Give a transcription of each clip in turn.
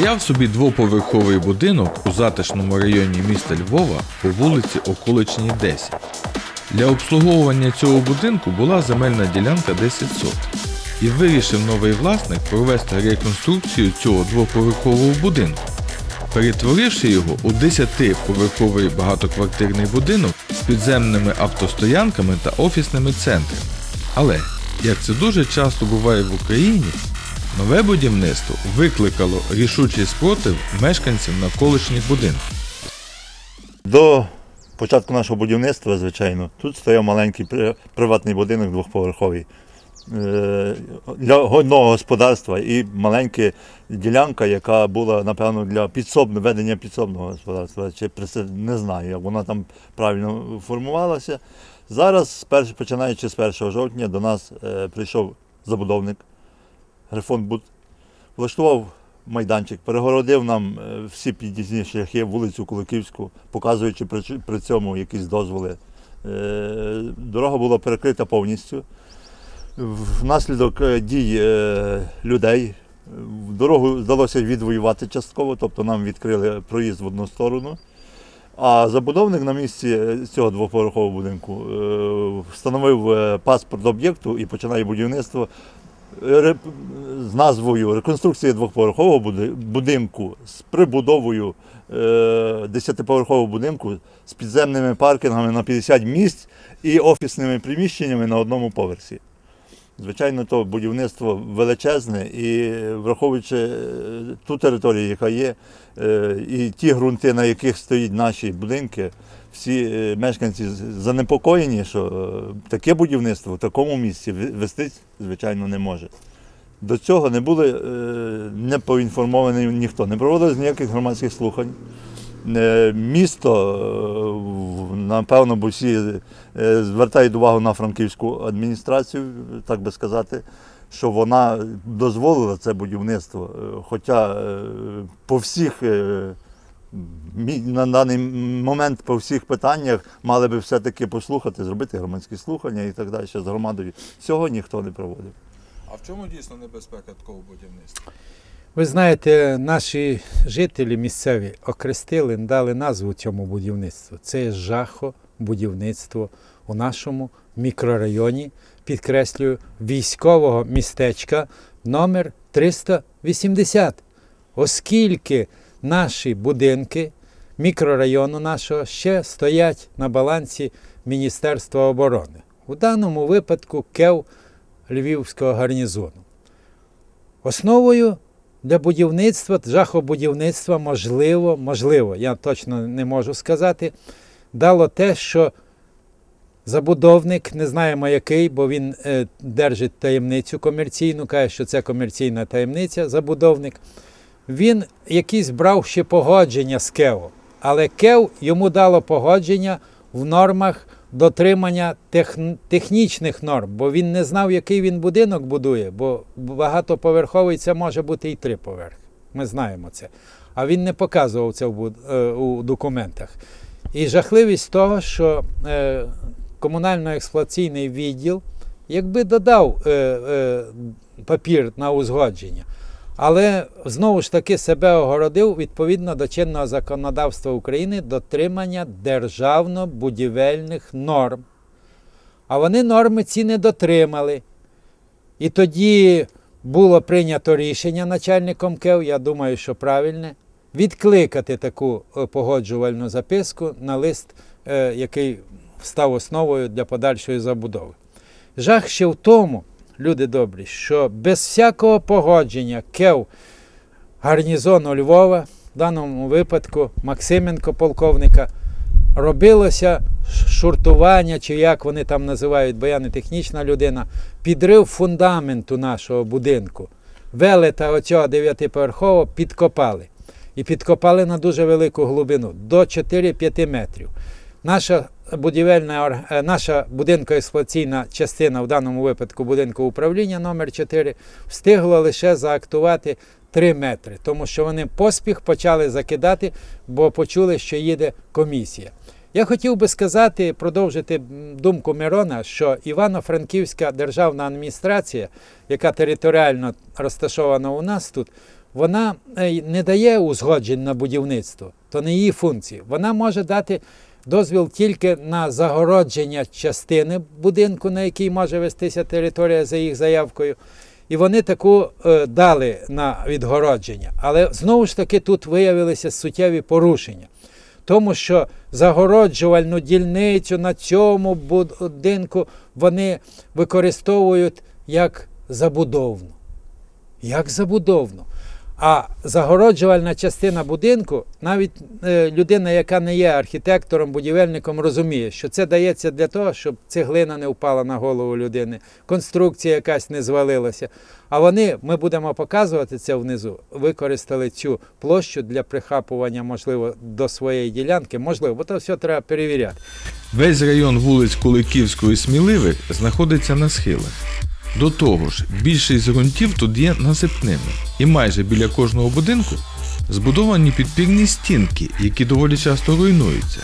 Стояв собі двоповерховий будинок у затишному районі міста Львова по вулиці Околичній 10. Для обслуговування цього будинку була земельна ділянка 10 сот. І вирішив новий власник провести реконструкцію цього двоповерхового будинку, перетворивши його у 10-поверховий багатоквартирний будинок з підземними автостоянками та офісними центрами. Але, як це дуже часто буває в Україні, нове будівництво викликало рішучий спротив мешканців навколишніх будинків. До початку нашого будівництва, звичайно, тут стояв маленький приватний будинок двохповерховий е, для одного господарства і маленька ділянка, яка була, напевно, для підсобного ведення підсобного господарства. Чи не знаю, як вона там правильно формувалася. Зараз, починаючи з 1 жовтня, до нас е, прийшов забудовник Грифон влаштував майданчик, перегородив нам е, всі під'їзні шляхи, вулицю Куликівську, показуючи при, цьому якісь дозволи. Е, Дорога була перекрита повністю. Внаслідок е, дій людей дорогу вдалося відвоювати частково, тобто нам відкрили проїзд в одну сторону. А забудовник на місці цього двоповерхового будинку встановив паспорт об'єкту і починає будівництво з назвою Реконструкція двоповерхового будинку з прибудовою е, десятиповерхового будинку з підземними паркінгами на 50 місць і офісними приміщеннями на одному поверсі. Звичайно, то будівництво величезне і враховуючи е, ту територію, яка є, е, і ті ґрунти, на яких стоять наші будинки, всі е, мешканці занепокоєні, що е, таке будівництво в такому місці ви- вести, звичайно, не може. До цього не були е, не поінформовані ніхто, не проводилось ніяких громадських слухань. Місто, напевно, бо всі звертають увагу на франківську адміністрацію, так би сказати, що вона дозволила це будівництво. Хоча по всіх на даний момент по всіх питаннях мали би все-таки послухати, зробити громадські слухання і так далі з громадою. Цього ніхто не проводив. А в чому дійсно небезпека такого будівництва? Ви знаєте, наші жителі місцеві окрестили, дали назву цьому будівництву. Це жахо будівництво у нашому мікрорайоні, підкреслюю, військового містечка номер 380. Оскільки наші будинки мікрорайону нашого ще стоять на балансі Міністерства оборони. У даному випадку КЕВ Львівського гарнізону. Основою для будівництва, жахобудівництва, можливо, можливо, я точно не можу сказати, дало те, що забудовник, не знаємо який, бо він е, держить таємницю комерційну, каже, що це комерційна таємниця, забудовник. Він якісь брав ще погодження з КЕО, але КЕО йому дало погодження в нормах дотримання техн- технічних норм, бо він не знав, який він будинок будує, бо багатоповерховий це може бути і три поверхи. Ми знаємо це. А він не показував це в буд- е, у документах. І жахливість того, що е, комунально-експлуатаційний відділ якби додав е, е, папір на узгодження, але знову ж таки себе огородив відповідно до чинного законодавства України дотримання державно-будівельних норм. А вони норми ці не дотримали. І тоді було прийнято рішення начальником КЕВ, я думаю, що правильне, відкликати таку е, погоджувальну записку на лист, е, який став основою для подальшої забудови. Жах ще в тому, люди добрі, що без всякого погодження КЕВ гарнізону Львова, в даному випадку Максименко полковника, робилося шуртування, чи як вони там називають, бо я не технічна людина, підрив фундаменту нашого будинку. Велета оцього дев'ятиповерхового підкопали. І підкопали на дуже велику глибину, до 4-5 метрів. Наша будівельна е, наша будинко-експлуатаційна частина, в даному випадку будинку управління номер 4 встигла лише заактувати 3 метри, тому що вони поспіх почали закидати, бо почули, що їде комісія. Я хотів би сказати, продовжити думку Мирона, що Івано-Франківська державна адміністрація, яка територіально розташована у нас тут, вона е, не дає узгоджень на будівництво, то не її функції. Вона може дати дозвіл тільки на загородження частини будинку, на якій може вестися територія за їх заявкою. І вони таку е, дали на відгородження. Але знову ж таки тут виявилися суттєві порушення. Тому що загороджувальну дільницю на цьому будинку вони використовують як забудовну. Як забудовну. А загороджувальна частина будинку, навіть е, людина, яка не є архітектором, будівельником, розуміє, що це дається для того, щоб цеглина не впала на голову людини, конструкція якась не звалилася. А вони, ми будемо показувати це внизу, використали цю площу для прихапування, можливо, до своєї ділянки. Можливо, бо то все треба перевіряти. Весь район вулиць Куликівської Сміливих знаходиться на схилах. До того ж, більшість ґрунтів тут є насипними, і майже біля кожного будинку збудовані підпірні стінки, які доволі часто руйнуються.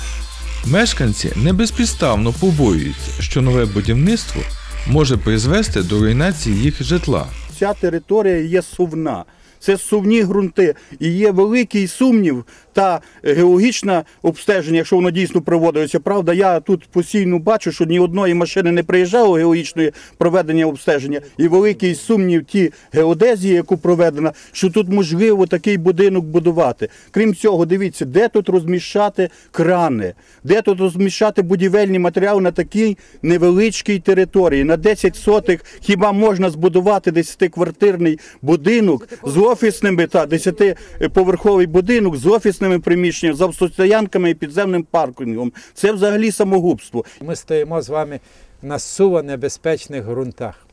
Мешканці небезпідставно побоюються, що нове будівництво може призвести до руйнації їх житла. Ця територія є сувна. Це сувні ґрунти. І є великий сумнів та геологічне обстеження, якщо воно дійсно проводилося. Правда, я тут постійно бачу, що ні одної машини не приїжджало геологічної проведення обстеження. І великий сумнів ті геодезії, яку проведена, що тут можливо такий будинок будувати. Крім цього, дивіться, де тут розміщати крани, де тут розміщати будівельні матеріали на такій невеличкій території. На 10 сотих хіба можна збудувати 10-квартирний будинок з офісними та 10-поверховий будинок з офісними приміщеннями, з автостоянками і підземним паркінгом. Це взагалі самогубство. Ми стоїмо з вами на суво небезпечних ґрунтах.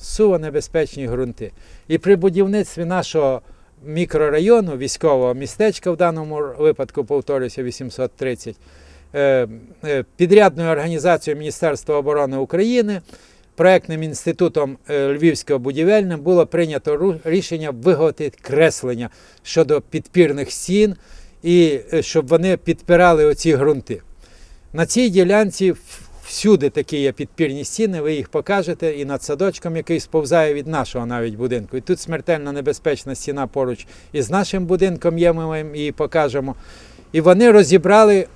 Суво небезпечні ґрунти. І при будівництві нашого мікрорайону, військового містечка, в даному випадку, повторюся, 830, е, е, підрядною організацією Міністерства оборони України, проектним інститутом е, Львівського будівельним було прийнято рішення виготовити креслення щодо підпірних стін і е, щоб вони підпирали оці ґрунти. На цій ділянці всюди такі є підпірні стіни, ви їх покажете і над садочком, який сповзає від нашого навіть будинку. І тут смертельно небезпечна стіна поруч із нашим будинком є, ми її покажемо. І вони розібрали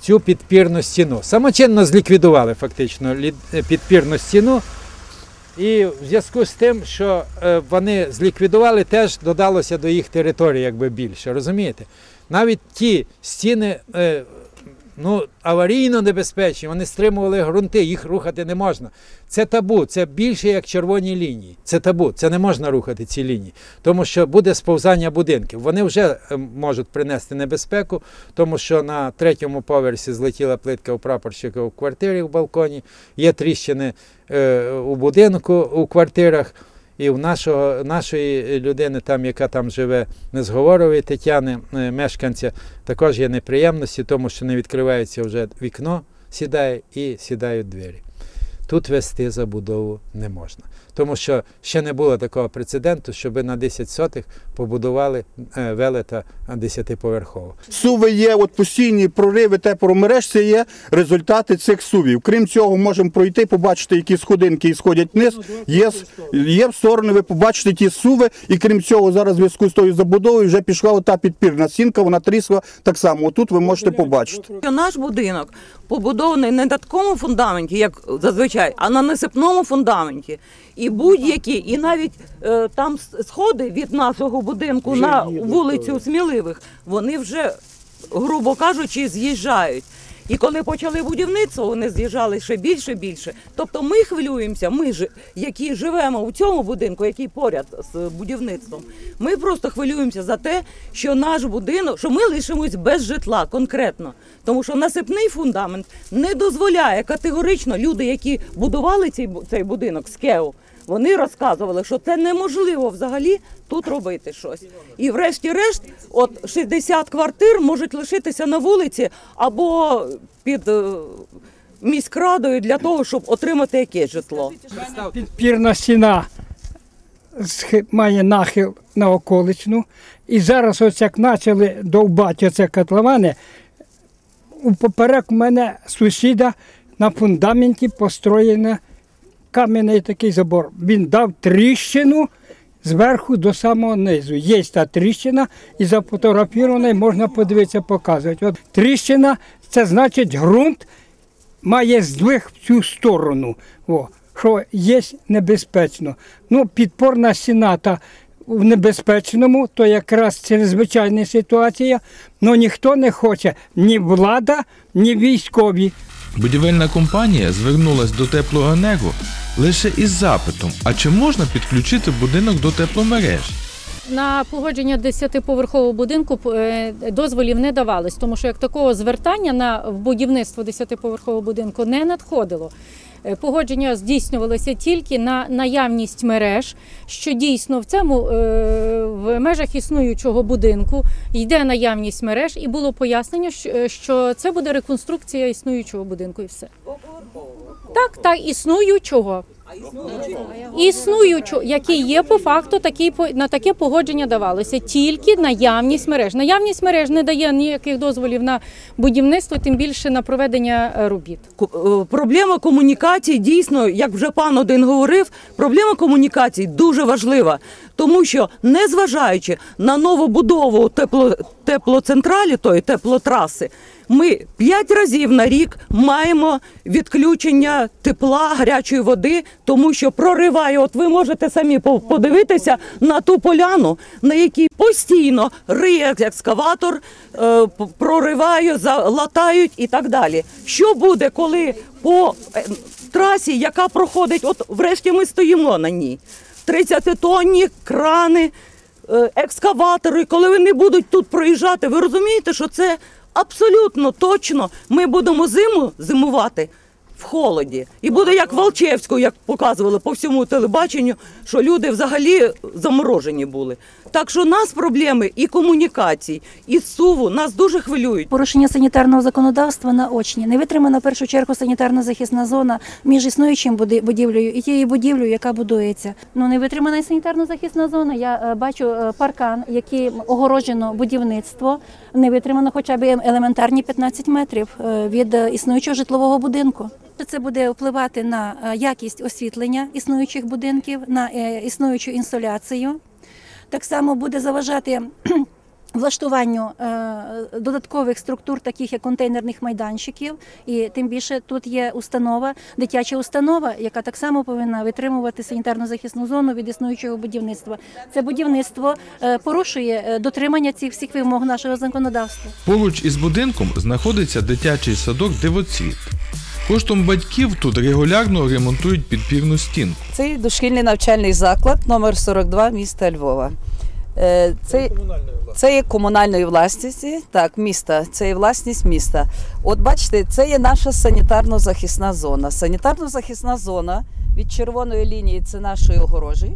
цю підпірну стіну. Самочинно зліквідували фактично е, підпірну стіну. І в зв'язку з тим, що е, вони зліквідували, теж додалося до їх території якби більше. Розумієте? Навіть ті стіни е, ну, аварійно небезпечні, вони стримували ґрунти, їх рухати не можна. Це табу, це більше як червоні лінії. Це табу, це не можна рухати ці лінії, тому що буде сповзання будинків. Вони вже е, можуть принести небезпеку, тому що на третьому поверсі злетіла плитка у прапорщика у квартирі в балконі, є тріщини е, у будинку у квартирах. І в нашого, нашої людини, там, яка там живе, незговорової Тетяни, е, мешканця, також є неприємності, тому що не відкривається вже вікно, сідає і сідають двері. Тут вести забудову не можна. Тому що ще не було такого прецеденту, щоб на 10 сотих побудували е, велета 10-поверхово. Суви є, от постійні прориви тепломереж, це є результати цих сувів. Крім цього, можемо пройти, побачити, які сходинки сходять вниз. Є, є в сторони, ви побачите ті суви, і крім цього, зараз в зв'язку з тою забудовою вже пішла ота підпірна стінка, вона трісла так само. Отут ви можете побачити. Наш будинок побудований не на такому фундаменті, як зазвичай, а на насипному фундаменті. І будь-які, і навіть е, там сходи від нашого будинку на вулицю Сміливих, вони вже, грубо кажучи, з'їжджають. І коли почали будівництво, вони з'їжджали ще більше більше. Тобто ми хвилюємося, ми ж, які живемо у цьому будинку, який поряд з будівництвом. Ми просто хвилюємося за те, що наш будинок, що ми лишимось без житла конкретно. Тому що насипний фундамент не дозволяє категорично люди, які будували цей, цей будинок з КЕО, вони розказували, що це неможливо взагалі тут робити щось. І врешті-решт, от 60 квартир можуть лишитися на вулиці або під е, міськрадою для того, щоб отримати якесь житло. підпірна стіна має нахил на околичну. І зараз, ось як почали довбати оце котловани, у поперек у мене сусіда на фундаменті построєний кам'яний такий забор. Він дав тріщину, зверху до самого низу. Є та тріщина, і зафотографірована, можна подивитися, показувати. От тріщина це значить ґрунт має здвиг в цю сторону, о, що є небезпечно. Ну, підпорна стіна та в небезпечному, то якраз чрезвичайна ситуація, але ніхто не хоче, ні влада, ні військові. Будівельна компанія звернулася до теплоенерго лише із запитом, а чи можна підключити будинок до тепломереж? На погодження 10-поверхового будинку е, дозволів не давалось, тому що як такого звертання на будівництво 10-поверхового будинку не надходило. Е, Погодження здійснювалося тільки на наявність мереж, що дійсно в цьому е, в межах існуючого будинку йде наявність мереж, і було пояснення, що це буде реконструкція існуючого будинку, і все. Так, так, існуючого. Існуючого, який є по факту, по- на таке погодження давалося тільки наявність мереж. Наявність мереж не дає ніяких дозволів на будівництво, тим більше на проведення е, робіт. Е, Проблема комунікації дійсно, як вже пан один говорив, проблема комунікації дуже важлива, тому що незважаючи на новобудову тепло, теплоцентралі, тої теплотраси, ми п'ять разів на рік маємо відключення тепла, гарячої води, тому що прориває. От ви можете самі по- подивитися на ту поляну, на якій постійно риє екскаватор, е, прориває, залатають і так далі. Що буде, коли по е, трасі, яка проходить, от врешті ми стоїмо на ній, 30-тонні крани, е, екскаватори, коли вони будуть тут проїжджати, ви розумієте, що це абсолютно точно ми будемо зиму зимувати в холоді. І буде як в Алчевську, як показували по всьому телебаченню, що люди взагалі заморожені були. Так що нас проблеми і комунікацій, і суву нас дуже хвилюють. Порушення санітарного законодавства наочні. Не витримана в першу чергу санітарно-захисна зона між існуючим будівлею і тією будівлею, яка будується. Ну не витримана і санітарно-захисна зона. Я е, бачу е, паркан, який огороджено будівництво. Не витримано хоча б елементарні 15 метрів е, від існуючого житлового будинку. Це буде впливати на е, якість освітлення існуючих будинків, на е, існуючу інсоляцію. Так само буде заважати влаштуванню е, додаткових структур, таких як контейнерних майданчиків. І тим більше тут є установа, дитяча установа, яка так само повинна витримувати санітарно-захисну зону від існуючого будівництва. Це будівництво порушує дотримання цих всіх вимог нашого законодавства. Поруч із будинком знаходиться дитячий садок Дивоцвіт. Коштом батьків тут регулярно ремонтують підпірну стінку. Це дошкільний навчальний заклад номер 42 міста Львова. Е, Це, це є комунальної власності, так, міста, це є власність міста. От бачите, це є наша санітарно-захисна зона. Санітарно-захисна зона від червоної лінії це нашої огорожі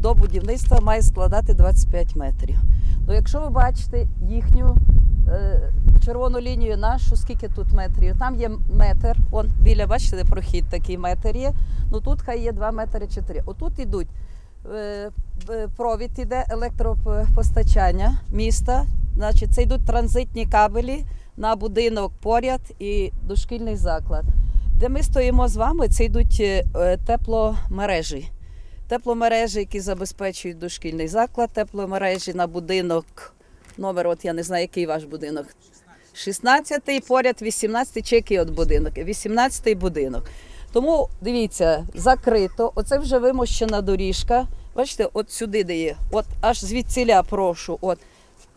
до будівництва має складати 25 метрів. Ну, якщо ви бачите їхню е, червону лінію нашу, скільки тут метрів? Там є метр, он біля, бачите, прохід такий метр є. Ну тут хай є 2 метри 4. Отут ідуть е, провід іде електропостачання міста. Значить, це йдуть транзитні кабелі на будинок поряд і дошкільний заклад. Де ми стоїмо з вами, це йдуть е, тепломережі. Тепломережі, які забезпечують дошкільний заклад, тепломережі на будинок. Номер, от я не знаю, який ваш будинок. 16-й, поряд 18-й, чи який от будинок? 18-й будинок. Тому дивіться, закрито. Оце вже вимощена доріжка. Бачите, от сюди де є. От аж звідсіля прошу. От.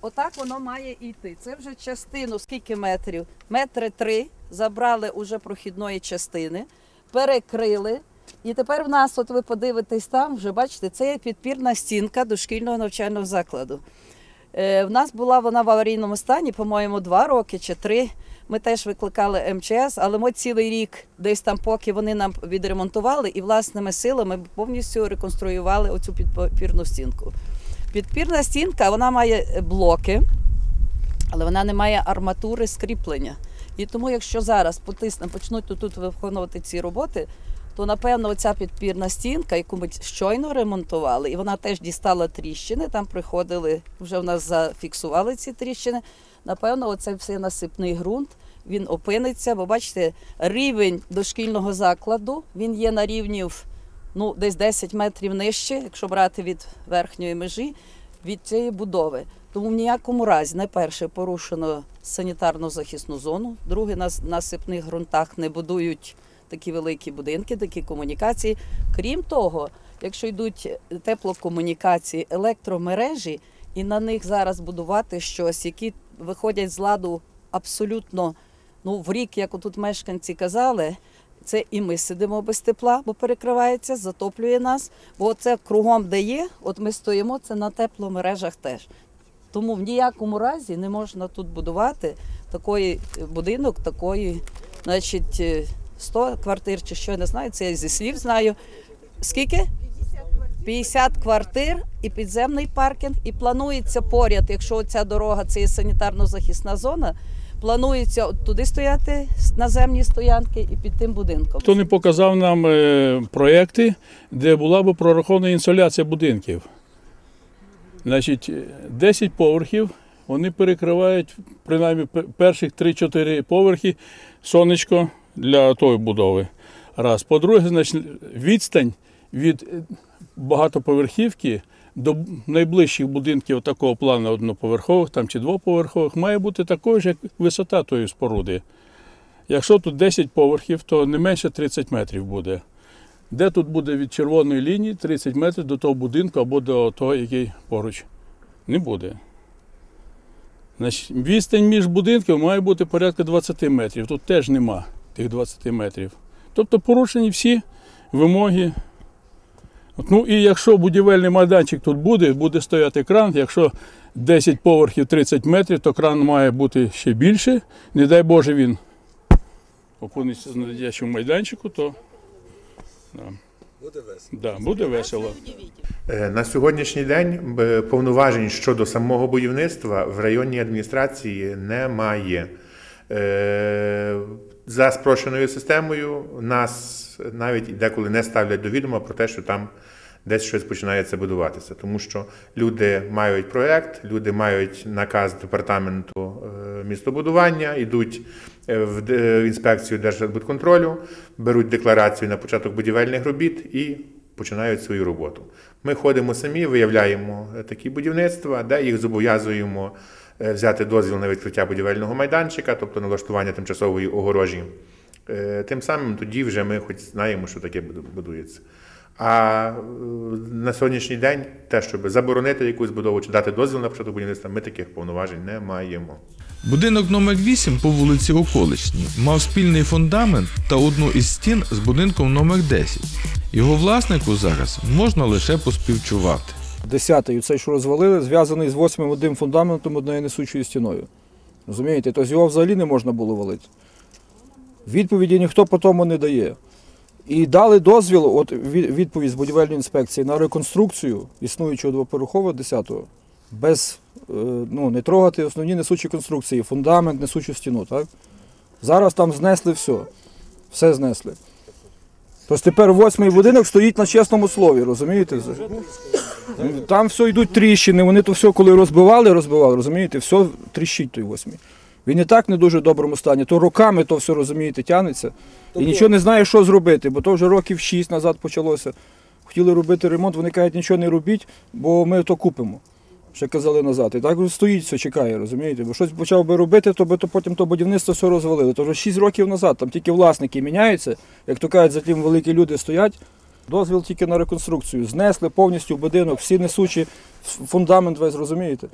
Отак воно має йти. Це вже частину, скільки метрів? Метри три забрали уже прохідної частини, перекрили. І тепер в нас, от ви подивитесь там, вже бачите, це є підпірна стінка дошкільного навчального закладу. Е, в нас була вона в аварійному стані, по-моєму, два роки чи три. Ми теж викликали МЧС, але ми цілий рік, десь там, поки вони нам відремонтували, і власними силами повністю реконструювали оцю підпірну стінку. Підпірна стінка вона має блоки, але вона не має арматури скріплення. І тому, якщо зараз потиснемо, почнуть тут, виконувати ці роботи, то напевно оця підпірна стінка, яку ми щойно ремонтували, і вона теж дістала тріщини. Там приходили, вже в нас зафіксували ці тріщини. Напевно, оцей все насипний ґрунт. Він опиниться, бо бачите, рівень дошкільного закладу він є на рівні ну, десь 10 метрів нижче, якщо брати від верхньої межі, від цієї будови. Тому в ніякому разі, найперше, порушено санітарну захисну зону, друге, на насипних ґрунтах не будують такі великі будинки, такі комунікації. Крім того, якщо йдуть теплокомунікації, електромережі, і на них зараз будувати щось, які виходять з ладу абсолютно ну, в рік, як отут мешканці казали, це і ми сидимо без тепла, бо перекривається, затоплює нас. Бо це кругом, де є, от ми стоїмо, це на тепломережах теж. Тому в ніякому разі не можна тут будувати такий будинок, такої, значить, е, 100 квартир чи що, я не знаю, це я зі слів знаю. Скільки? 50 квартир і підземний паркінг, і планується поряд, якщо ця дорога це є санітарно-захисна зона, планується туди стояти наземні стоянки і під тим будинком. Хто не показав нам е, проекти, де була б прорахована інсоляція будинків. Значить, е, 10 поверхів, вони перекривають принаймні перших 3-4 поверхи сонечко для тої будови. Раз. По-друге, значить, відстань від е, багатоповерхівки до найближчих будинків такого плану одноповерхових там, чи двоповерхових має бути такою ж, як висота тої споруди. Якщо тут 10 поверхів, то не менше 30 метрів буде. Де тут буде від червоної лінії 30 метрів до того будинку або до того, який поруч? Не буде. Значить, відстань між будинками має бути порядка 20 метрів. Тут теж нема тих 20 метрів. Тобто порушені всі вимоги. От, Ну і якщо будівельний майданчик тут буде, буде стояти кран. Якщо 10 поверхів 30 метрів, то кран має бути ще більше. Не дай Боже він опиниться на дитячому майданчику, то да. буде весело. Да, буде весело. Е, На сьогоднішній день е, повноважень щодо самого будівництва в районній адміністрації немає. Е, За спрощеною системою нас навіть деколи не ставлять до відома про те, що там десь щось починається будуватися. Тому що люди мають проєкт, люди мають наказ департаменту е, містобудування, йдуть е, в інспекцію Держбудконтролю, беруть декларацію на початок будівельних робіт і починають свою роботу. Ми ходимо самі, виявляємо е, такі будівництва, де їх зобов'язуємо е, взяти дозвіл на відкриття будівельного майданчика, тобто налаштування тимчасової огорожі. Е, Тим самим тоді вже ми хоч знаємо, що таке буду- будується. А е, на сьогоднішній день те, щоб заборонити якусь будову чи дати дозвіл на початок будівництва, ми таких повноважень не маємо. Будинок номер 8 по вулиці Околичній мав спільний фундамент та одну із стін з будинком номер 10. Його власнику зараз можна лише поспівчувати. Десятий, цей, що розвалили, зв'язаний з восьмим одним фундаментом однією несучою стіною. Розумієте? Тобто його взагалі не можна було валити. Відповіді ніхто по тому не дає. І дали дозвіл, от відповідь з будівельної інспекції на реконструкцію існуючого двоповерхового 10-го, без е, ну, не трогати основні несучі конструкції, фундамент, несучу стіну. Так? Зараз там знесли все. Все знесли. Тобто тепер восьмий будинок стоїть на чесному слові, розумієте? Там все йдуть тріщини, вони то все, коли розбивали, розбивали, розумієте, все тріщить той восьмий. Він і так не дуже в доброму стані, то роками то все, розумієте, тягнеться. І нічого не знає, що зробити, бо то вже років 6 назад почалося. Хотіли робити ремонт, вони кажуть, нічого не робіть, бо ми то купимо. Ще казали назад. І так стоїть все, чекає, розумієте? Бо щось почав би робити, то би то потім то будівництво все розвалили. То вже 6 років назад, там тільки власники міняються, як то кажуть, за тим великі люди стоять. Дозвіл тільки на реконструкцію. Знесли повністю будинок, всі несучі, фундамент весь, розумієте?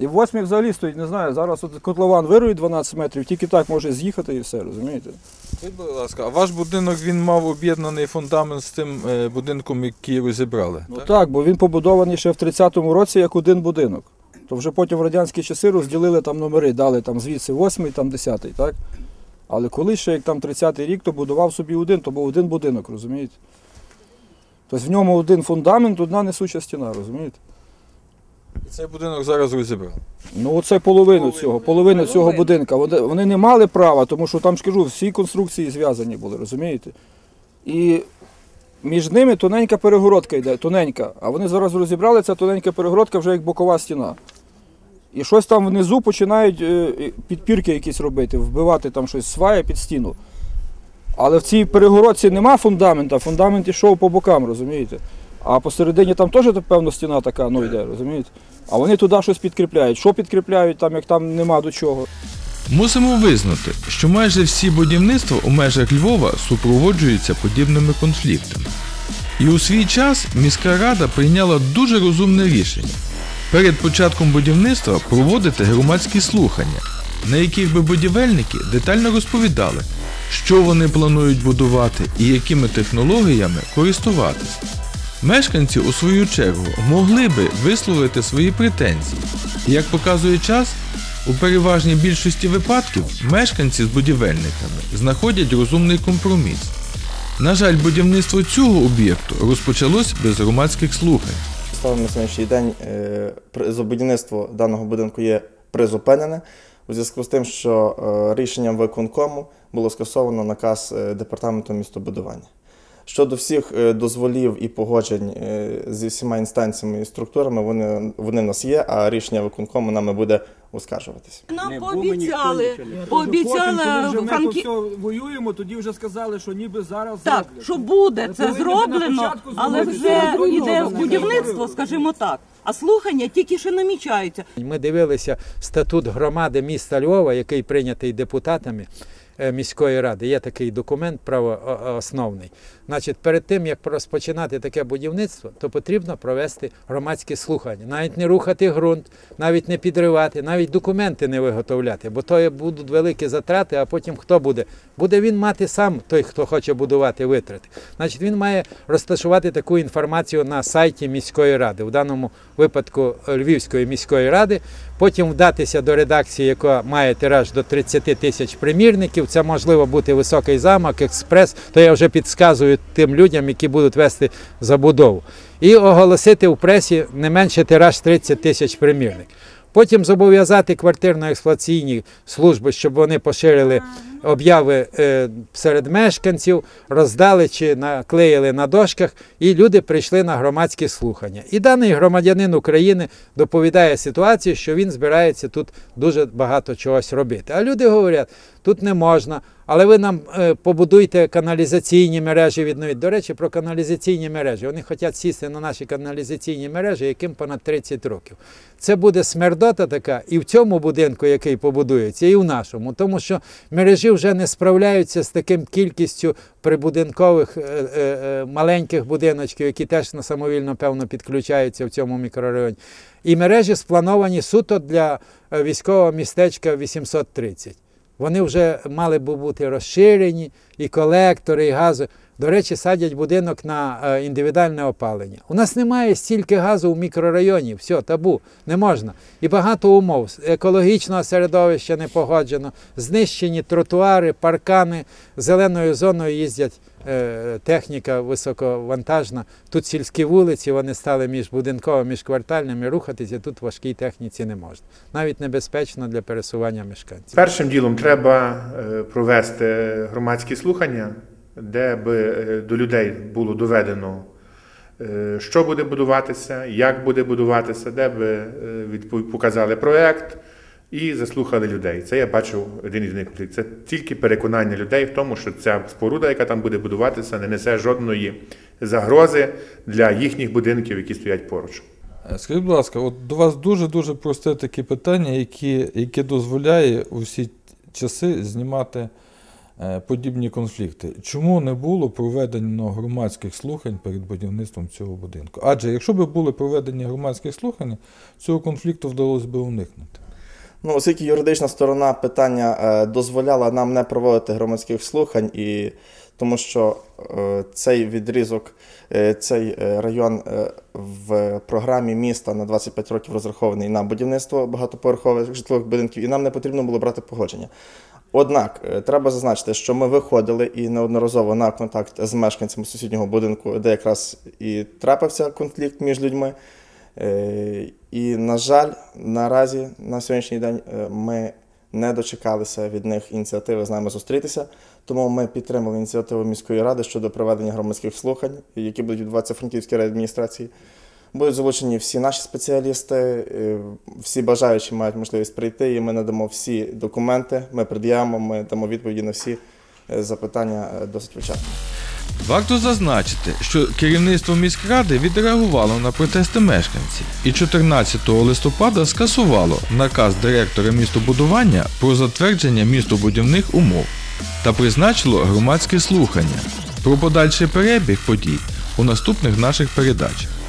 І восьмий взагалі стоїть, не знаю, зараз от котлован вирує 12 метрів, тільки так може з'їхати і все, розумієте? Скажіть, будь ласка, а ваш будинок він мав об'єднаний фундамент з тим е, будинком, який розібрали? Ну так, бо він побудований ще в 30-му році як один будинок. То вже потім в радянські часи розділили там номери, дали там звідси 8 там 10 так? Але коли ще як там 30-й рік, то будував собі один, то був один будинок, розумієте? Тобто в ньому один фундамент, одна несуча стіна, розумієте? І цей будинок зараз розібрали. Ну, оце половину цього, половину цього будинка. Вони, вони не мали права, тому що там ж кажу, всі конструкції зв'язані були, розумієте? І між ними тоненька перегородка йде, тоненька. А вони зараз розібрали, ця тоненька перегородка вже як бокова стіна. І щось там внизу починають е, підпірки якісь робити, вбивати там щось сває під стіну. Але в цій перегородці нема фундамента, фундамент ішов по бокам, розумієте? А посередині там теж, певно, стіна така ну, йде, розумієте? А вони туди щось підкріпляють. Що підкріпляють, там, як там нема до чого. Мусимо визнати, що майже всі будівництва у межах Львова супроводжуються подібними конфліктами. І у свій час міська рада прийняла дуже розумне рішення перед початком будівництва проводити громадські слухання, на яких би будівельники детально розповідали, що вони планують будувати і якими технологіями користуватися. Мешканці, у свою чергу, могли би висловити свої претензії. Як показує час, у переважній більшості випадків мешканці з будівельниками знаходять розумний компроміс. На жаль, будівництво цього об'єкту розпочалось без громадських слухань. Станом на сьогоднішній день е, за будівництво даного будинку є призупинене у зв'язку з тим, що е, рішенням виконкому було скасовано наказ е, департаменту містобудування. Щодо всіх е, дозволів і погоджень зі всіма інстанціями і структурами, вони, вони в нас є, а рішення виконкому нами буде оскаржуватися. Нам пообіцяли, пообіцяли Франки... воюємо, тоді вже сказали, що ніби зараз Так, що буде це зроблено, але вже йде будівництво, скажімо так. А слухання тільки ще намічаються. Ми дивилися статут громади міста Львова, який прийнятий депутатами міської ради. Є такий документ правоосновний. Значить, перед тим як розпочинати таке будівництво, то потрібно провести громадські слухання, навіть не рухати ґрунт, навіть не підривати, навіть документи не виготовляти, бо то будуть великі затрати. А потім хто буде? Буде він мати сам той, хто хоче будувати витрати. Значить, він має розташувати таку інформацію на сайті міської ради, в даному випадку е, Львівської міської ради. Потім вдатися до редакції, яка має тираж до 30 тисяч примірників. Це можливо бути високий замок, експрес. То я вже підказую тим людям, які будуть вести забудову. І оголосити в пресі не менше тираж 30 тисяч примірник. Потім зобов'язати квартирно-експлуатаційні служби, щоб вони поширили обяви е, серед мешканців, роздали чи наклеїли на дошках, і люди прийшли на громадські слухання. І даний громадянин України доповідає ситуацію, що він збирається тут дуже багато чогось робити. А люди говорять, тут не можна, але ви нам е, побудуйте каналізаційні мережі відновіть. До речі, про каналізаційні мережі. Вони хочуть сісти на наші каналізаційні мережі, яким понад 30 років. Це буде смердота така і в цьому будинку, який побудується, і в нашому, тому що мережі вже не справляються з таким кількістю прибудинкових е, е, е, маленьких будиночків, які теж на самовільно, певно, підключаються в цьому мікрорайоні. І мережі сплановані суто для військового містечка 830. Вони вже мали б бути розширені, і колектори, і гази. До речі, садять будинок на е, індивідуальне опалення. У нас немає стільки газу в мікрорайоні, все, табу, не можна. І багато умов. Екологічного середовища не погоджено, знищені тротуари, паркани, зеленою зоною їздять е, техніка високовантажна. Тут сільські вулиці, вони стали міжбудинковими, міжквартальними, рухатися тут важкій техніці не можна. Навіть небезпечно для пересування мешканців. Першим ділом треба е, провести громадські слухання, де би е, до людей було доведено, е, що буде будуватися, як буде будуватися, де би е, показали проект і заслухали людей. Це я бачу один із них. Це тільки переконання людей в тому, що ця споруда, яка там буде будуватися, не несе жодної загрози для їхніх будинків, які стоять поруч. Скажіть, будь ласка, от до вас дуже-дуже просте таке питання, яке, яке дозволяє у всі часи знімати подібні конфлікти. Чому не було проведено громадських слухань перед будівництвом цього будинку? Адже якщо б були проведені громадські слухання, цього конфлікту вдалося б уникнути. Ну, оскільки юридична сторона питання е, дозволяла нам не проводити громадських слухань, і тому що е, цей відрізок, е, цей е, район е, в програмі міста на 25 років розрахований на будівництво багатоповерхових житлових будинків, і нам не потрібно було брати погодження. Однак е, треба зазначити, що ми виходили і неодноразово на контакт з мешканцями сусіднього будинку, де якраз і трапився конфлікт між людьми. Е, І, на жаль, наразі на сьогоднішній день е, ми не дочекалися від них ініціативи з нами зустрітися. Тому ми підтримали ініціативу міської ради щодо проведення громадських слухань, які будуть відбуватися в Франківській адміністрації. Будуть залучені всі наші спеціалісти, е, всі бажаючі мають можливість прийти, і ми надамо всі документи, ми пред'явимо, ми дамо відповіді на всі е, запитання е, досить вичерпно. Варто зазначити, що керівництво міськради відреагувало на протести мешканців і 14 листопада скасувало наказ директора містобудування про затвердження містобудівних умов та призначило громадські слухання про подальший перебіг подій у наступних наших передачах.